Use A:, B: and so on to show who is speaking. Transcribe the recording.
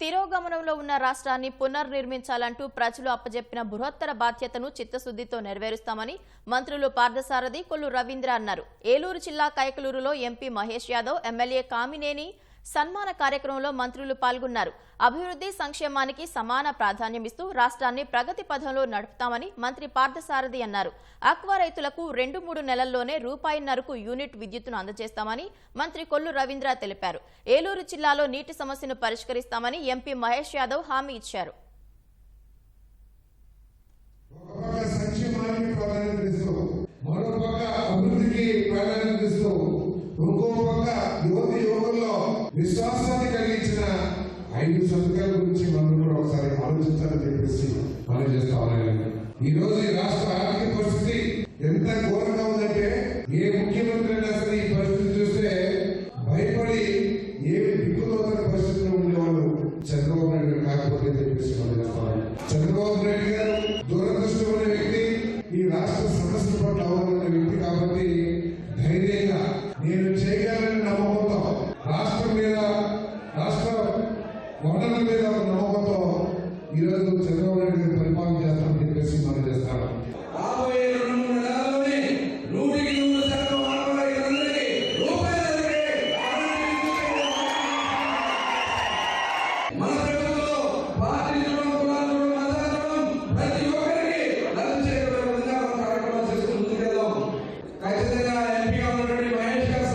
A: తిరోగమనంలో ఉన్న రాష్ట్రాన్ని పునర్నిర్మించాలంటూ ప్రజలు అప్పజెప్పిన బృహత్తర బాధ్యతను చిత్తశుద్దితో నెరవేరుస్తామని మంత్రులు పార్థసారథి కొల్లు రవీంద్ర అన్నారు. ఏలూరు జిల్లా కైకలూరులో ఎంపీ మహేష్ యాదవ్ ఎమ్మెల్యే కామినేని సన్మాన కార్యక్రమంలో మంత్రులు పాల్గొన్నారు. అభివృద్ధి సంక్షేమానికి సమాన ప్రాధాన్యమిస్తూ రాష్ట్రాన్ని ప్రగతి పథంలో నడుపుతామని మంత్రి పార్థసారథి అన్నారు. అక్వా రైతులకు రెండు మూడు నెలల్లోనే రూపాయిన్నరకు యూనిట్ విద్యుత్తును అందజేస్తామని మంత్రి కొల్లు రవీంద్ర తెలిపారు. ఏలూరు జిల్లాలో నీటి సమస్యను పరిష్కరిస్తామని ఎంపీ మహేష్ యాదవ్ హామీ ఇచ్చారు.
B: ఐదు సంతకాల గురించి మనం కూడా ఒకసారి ఆలోచించాలని చెప్పేసి మనం చేస్తా ఉన్నాను. ఈ రోజు ఈ రాష్ట్ర ఆర్థిక పరిస్థితి ఈరోజు చంద్రబాబు నాయుడు గారు పరిపాలన చేస్తామని చెప్పేసి మనం చేస్తాడు ఖచ్చితంగా ఎంపీగా ఉన్నటువంటి మహేష్ గారి